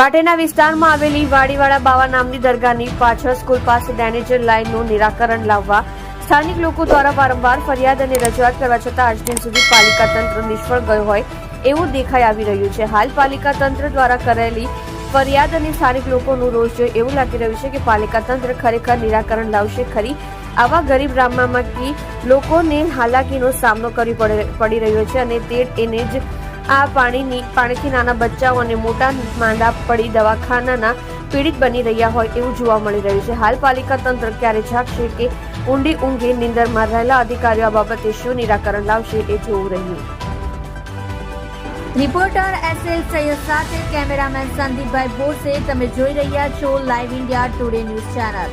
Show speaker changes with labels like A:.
A: ભાટેના વિસ્તારમાં આવેલી વાડીવાળા બાવા નામની દરગાહની પાછળ સ્કૂલ પાસે ડેનેજર લાઇનનું નિરાકરણ લાવવા સ્થાનિક લોકો દ્વારા વારંવાર ફરિયાદ અને રજૂઆત કરવા છતાં આજ દિન સુધી પાલિકા તંત્ર નિષ્ફળ ગયું હોય એવું દેખાઈ આવી રહ્યું છે. હાલ પાલિકા તંત્ર દ્વારા કરેલી ફરિયાદ અને સ્થાનિક લોકોનું રોષ જોઈ એવું લાગી રહ્યું છે કે પાલિકા તંત્ર ખરેખર નિરાકરણ લાવશે ખરી? આવા ગરીબ ગામમાંથી લોકોને હાલાકીનો સામનો કરવી પડી રહ્યો છે અને તે એને જ આ પાણીની, પાણીથી નાના બચ્ચાઓ અને મોટા માંદા પડી દવાખાનાના પીડિત બની રહ્યા હોય એવું જોવા મળી રહ્યું છે. હાલ પાલિકા તંત્ર ક્યારે જાગશે કે ઊંડી ઊંઘે નિંદરમાં રહેલા અધિકારીઓ આ બાબતે શું નિરાકરણ લાવશે એ જોવું રહ્યું.
B: રિપોર્ટર એસ એલ સૈયદ સાથે કેમેરામેન સંદીપભાઈ બોસે. તમે જોઈ રહ્યા છો live India today news channel